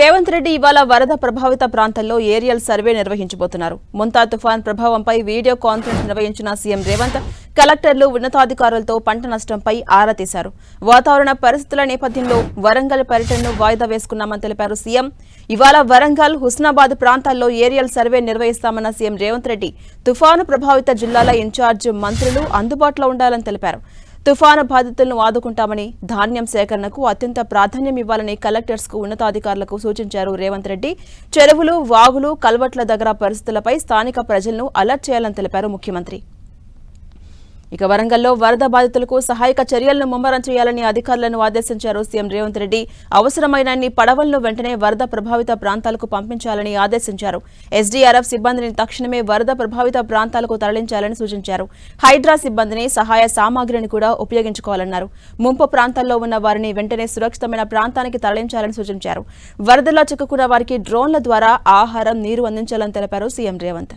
రేవంత్ రెడ్డి ఇవాళ వరద ప్రభావిత ప్రాంతాల్లో ఏరియల్ సర్వే నిర్వహించబోతున్నారు. ముంతా తుఫాన్ ప్రభావంపై వీడియో కాన్ఫరెన్స్ నిర్వహించిన సీఎం రేవంత్ కలెక్టర్లు ఉన్నతాధికారులతో పంట నష్టంపై ఆరా తీశారు. వాతావరణ పరిస్థితుల నేపథ్యంలో వరంగల్ పర్యటనను వాయిదా వేసుకున్నామని తెలిపారు సీఎం. ఇవాళ వరంగల్ హుస్నాబాద్ ప్రాంతాల్లో ఏరియల్ సర్వే నిర్వహిస్తామన్న సీఎం రేవంత్ రెడ్డి తుఫాను ప్రభావిత జిల్లాల ఇన్ఛార్జ్ మంత్రులు అందుబాటులో ఉండాలని తెలిపారు. తుఫాను బాధితులను ఆదుకుంటామని ధాన్యం సేకరణకు అత్యంత ప్రాధాన్యం ఇవ్వాలని కలెక్టర్స్కు ఉన్నతాధికారులకు సూచించారు రేవంత్ రెడ్డి. చెరువులు వాగులు కల్వట్ల దగ్గర పరిస్థితులపై స్థానిక ప్రజలను అలర్ట్ చేయాలని తెలిపారు ముఖ్యమంత్రి. ఇక వరంగల్లో వరద బాధితులకు సహాయక చర్యలను ముమ్మరం చేయాలని అధికారులను ఆదేశించారు సీఎం రేవంత్ రెడ్డి. అవసరమైనన్ని పడవలను వెంటనే వరద ప్రభావిత ప్రాంతాలకు పంపించాలని ఆదేశించారు. ఎస్డీఆర్ఎఫ్ సిబ్బందిని తక్షణమే వరద ప్రభావిత ప్రాంతాలకు తరలించాలని సూచించారు. హైడ్రా సిబ్బందిని సహాయ సామాగ్రిని కూడా ఉపయోగించుకోవాలన్నారు. ముంపు ప్రాంతాల్లో ఉన్న వారిని వెంటనే సురక్షితమైన ప్రాంతానికి తరలించాలని సూచించారు. వరదలో చిక్కుకున్న వారికి డ్రోన్ల ద్వారా ఆహారం నీరు అందించాలని తెలిపారు సీఎం రేవంత్.